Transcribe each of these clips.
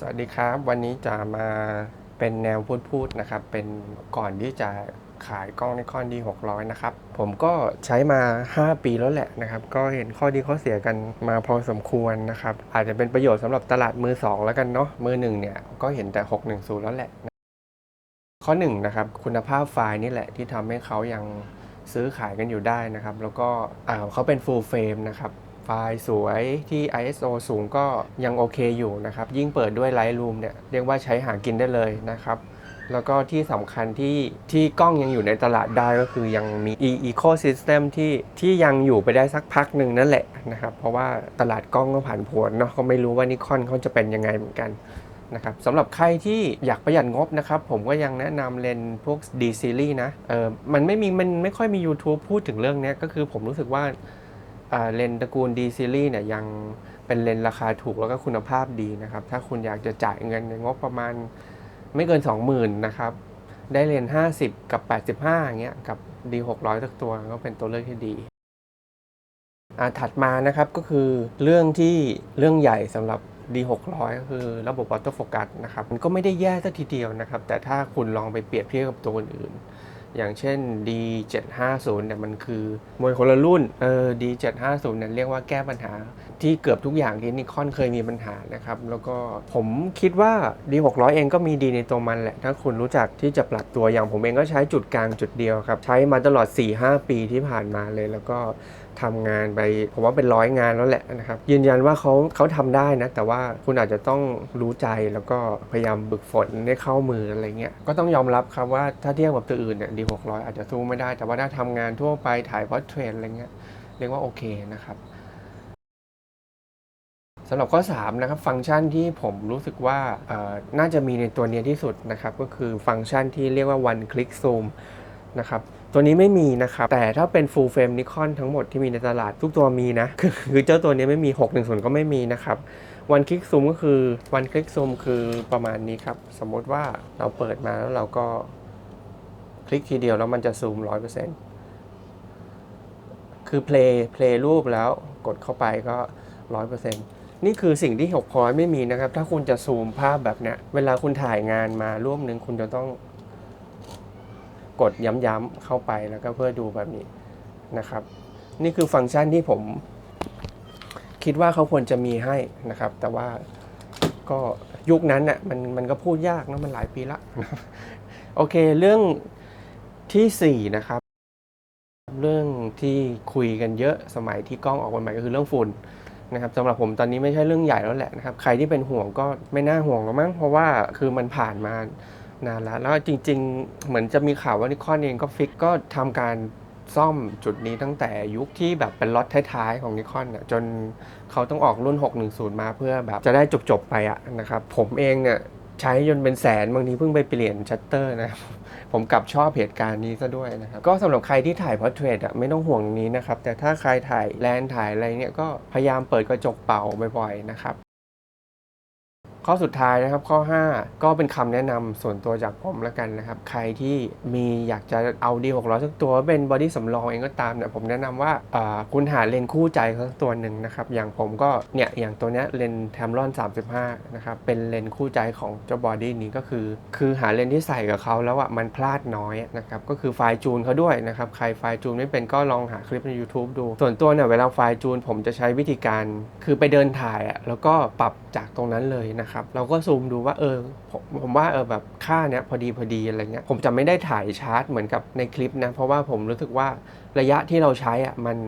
สวัสดีครับ วันนี้จะมาเป็นแนวพูดๆนะครับ เป็นก่อนที่จะขายกล้องในคอนดี600 นะครับ ผมก็ใช้มา 5 ปีแล้วแหละนะครับ ก็เห็นข้อดีข้อเสียกันมาพอสมควรนะครับ อาจจะเป็นประโยชน์สำหรับตลาดมือ 2 แล้วกันเนาะมือ 1 เนี่ย ก็เห็นแต่ 610 แล้วแหละ ข้อ1นะครับคุณภาพไฟล์นี่แหละที่ทำให้เขายังซื้อขายกันอยู่ได้นะครับ แล้วก็อ่าเขาเป็น full frame นะครับ ไฟล์สวยที่ ISO สูงก็ยังโอเคอยู่นะครับ ยิ่งเปิดด้วย Lightroom เนี่ยเรียกว่าใช้หากินได้เลยนะครับ แล้วก็ที่สำคัญที่ที่กล้องยังอยู่ในตลาดได้ก็คือยังมี e- ecosystem ที่ที่ยังอยู่ไปได้สักพักหนึ่งนั่นแหละนะครับ เพราะว่าตลาดกล้องก็ผ่านผวนเนาะก็ไม่รู้ว่านิคอนเขาจะเป็นยังไงเหมือนกันนะครับสำหรับใครที่อยากประหยัดงบนะครับ ผมก็ยังแนะนำเลนพวก D series นะเออมันไม่มีมันไม่ค่อยมี YouTube พูดถึงเรื่องนี้ก็คือผมรู้สึกว่า เลนตระกูล D series เนี่ยยังเป็นเลนราคาถูกแล้วก็คุณภาพดีนะครับ ถ้าคุณอยากจะจ่ายเงินในงบประมาณไม่เกิน 20,000นะครับ ได้เลนส์50 กับ 85อย่างเงี้ยกับ D 600สักตัวก็เป็นตัวเลือกที่ดีอถัดมานะครับก็คือเรื่องที่เรื่องใหญ่สำหรับ D 600 ก็คือระบบ auto focus นะครับ มันก็ไม่ได้แย่สักทีเดียวนะครับ แต่ถ้าคุณลองไปเปรียบเทียบกับตัวอื่น อย่างเช่น D 750 เนี่ยมันคือมวยคนละรุ่นเออ D 750 เนี่ยเรียกว่าแก้ปัญหา ที่เกือบทุกอย่างที่นิคอนเคยมีปัญหานะครับ แล้วก็ผมคิดว่า D 600 เองก็มีดีในตัวมันแหละ ถ้าคุณรู้จักที่จะปรับตัวอย่างผมเองก็ใช้จุดกลางจุดเดียวครับ ใช้มาตลอด 4-5 ปีที่ผ่านมาเลยแล้วก็ ทำงานไปผมว่าเป็นร้อยงานแล้วแหละนะครับยืนยันว่าเขาเขาทำได้นะแต่ว่าคุณอาจจะต้องรู้ใจแล้วก็พยายามบึกฝนได้เข้ามืออะไรเงี้ยก็ต้องยอมรับครับว่าถ้าเทียบกับตัวอื่นเนี่ยดี600อาจจะสู้ไม่ได้ แต่ว่าถ้าทำงานทั่วไปถ่ายพอร์เทรตอะไรเงี้ยเรียกว่าโอเคนะครับสำหรับข้อ3นะครับฟังก์ชันที่ผมรู้สึกว่าน่าจะมีในตัวนี้ที่สุดนะครับก็คือฟังก์ชันที่เรียกว่า one click zoom นะครับตัวนี้ไม่มีนะครับ แต่ถ้าเป็น full frame Nikon ทั้งหมดที่มีในตลาดทุกตัวมีนะ คือเจ้าตัวนี้ไม่มี 610 ก็ไม่มีนะครับ one click zoom ก็คือ one click zoom คือประมาณนี้ครับ สมมติว่าเราเปิดมาแล้วเราก็คลิกทีเดียวแล้วมันจะซูม 100%คือ play play รูปแล้วกดเข้าไปก็ 100%นี่คือสิ่งที่600ไม่มีนะครับ ถ้าคุณจะซูมภาพแบบเนี้ยเวลาคุณถ่ายงานมารูปหนึ่งคุณจะต้อง กดย้ำๆเข้าไปแล้วก็เพื่อดูแบบนี้นะครับ นี่คือฟังก์ชันที่ผมคิดว่าเขาควรจะมีให้นะครับ แต่ว่าก็ยุคนั้นน่ะมันมันก็พูดยากนะมันหลายปีละโอเคเรื่องที่4นะครับ เรื่องที่คุยกันเยอะสมัยที่กล้องออกใหม่ก็คือเรื่องฝุ่นนะครับสำหรับผมตอนนี้ไม่ใช่เรื่องใหญ่แล้วแหละนะครับ ใครที่เป็นห่วงก็ไม่น่าห่วงแล้วมั้งเพราะว่าคือมันผ่านมา นานแล้วแล้วจริง ๆ เหมือนจะมีข่าวว่านิคอนเองก็ฟิกก็ทำการซ่อมจุดนี้ตั้งแต่ยุคที่แบบเป็นล็อตท้ายๆ ของนิคอนน่ะจนเขาต้องออกรุ่น 610 มาเพื่อแบบจะได้จบ ๆ ไปอะนะครับ ผมเองเนี่ยใช้จนเป็นแสนบางทีเพิ่งไปเปลี่ยนชัตเตอร์นะผมกลับชอบเหตุการณ์นี้ซะด้วยนะครับ ก็สำหรับใครที่ถ่ายพอร์เทรตอะไม่ต้องห่วงนี้นะครับ แต่ถ้าใครถ่ายแลนถ่ายอะไรเนี่ยก็พยายามเปิดกระจกเป่าบ่อยๆนะครับ ข้อสุดท้ายนะครับข้อ 5 ก็เป็นคำแนะนำส่วนตัวจากผมแล้วกันนะครับ ใครที่มีอยากจะเอาดี600สักตัวเป็นบอดี้สำรองเองก็ตามเนี่ยผมแนะนำว่าอ่าคุณหาเลนคู่ใจสักตัวหนึ่งนะครับ อย่างผมก็เนี่ยอย่างตัวเนี้ยเลนแทมรอน 35 นะครับ เป็นเลนคู่ใจของเจ้าบอดี้นี้ก็คือ คือหาเลนที่ใส่กับเขาแล้วอะมันพลาดน้อยนะครับก็คือไฟล์จูนเขาด้วยนะครับใครไฟล์จูนไม่เป็นก็ลองหาคลิปใน YouTube ดู ส่วนตัวเนี่ยเวลาไฟล์จูน ผมจะใช้วิธีการคือไปเดินถ่ายอะแล้วก็ปรับจากตรงนั้นเลยนะครับเราก็ซูมดูว่าเออผมผมว่าเออแบบค่าเนี้ยพอดีพอดีอะไรเงี้ยผมจะไม่ได้ถ่ายชาร์จเหมือนกับในคลิปนะเพราะว่าผมรู้สึกว่าระยะที่เราใช้อะมัน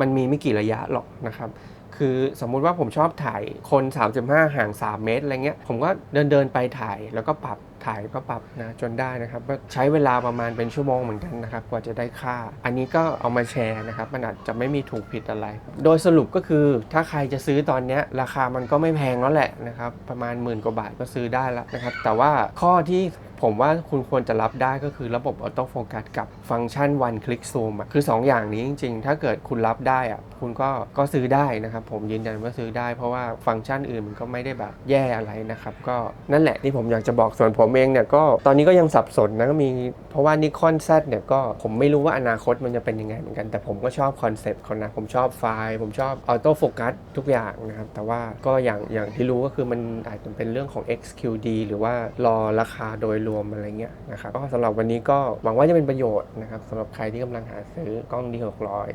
มันมีไม่กี่ระยะหรอกนะครับคือสมมุติว่าผมชอบถ่ายคน 35 ห่าง 3 เมตรอะไรเงี้ยผมก็เดินเดินไปถ่ายแล้วก็ปรับ ถ่ายก็ปรับนะจนได้นะครับก็ใช้เวลาประมาณเป็นชั่วโมงเหมือนกันนะครับกว่าจะได้ค่า อันนี้ก็เอามาแชร์นะครับมันอาจจะไม่มีถูกผิดอะไร โดยสรุปก็คือถ้าใครจะซื้อตอนนี้ราคามันก็ไม่แพงแล้วแหละนะครับประมาณหมื่นกว่าบาทก็ซื้อได้แล้วนะครับแต่ว่าข้อที่ผมว่าคุณควรจะรับได้ก็คือระบบออโต้โฟกัสกับฟังก์ชัน one click zoom อะคือ 2 อย่างนี้จริง ๆ ถ้าเกิดคุณรับได้อะคุณก็ก็ซื้อได้นะครับ ผมยืนยันว่าซื้อได้เพราะว่าฟังก์ชันอื่นมันก็ไม่ได้แบบแย่อะไรนะครับก็นั่นแหละที่ผมอยากจะบอกส่วนผมเองเนี่ยก็ตอนนี้ก็ยังสับสนนะก็มีเพราะว่านิคอน Z เนี่ยก็ผมไม่รู้ว่าอนาคตมันจะเป็นยังไงเหมือนกัน แต่ผมก็ชอบคอนเซปต์เขานะผมชอบไฟล์ผมชอบออโต้โฟกัสทุกอย่างนะครับแต่ว่าก็อย่างอย่างที่รู้ก็คือมันอาจจะเป็นเรื่องของ XQD หรือว่ารอราคาโดยรวมอะไรเงี้ยนะครับก็สำหรับวันนี้ก็หวังว่าจะเป็นประโยชน์นะครับสำหรับใครที่กำลังหาซื้อกล้อง D600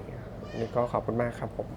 นี่ก็ขอบคุณมากครับผม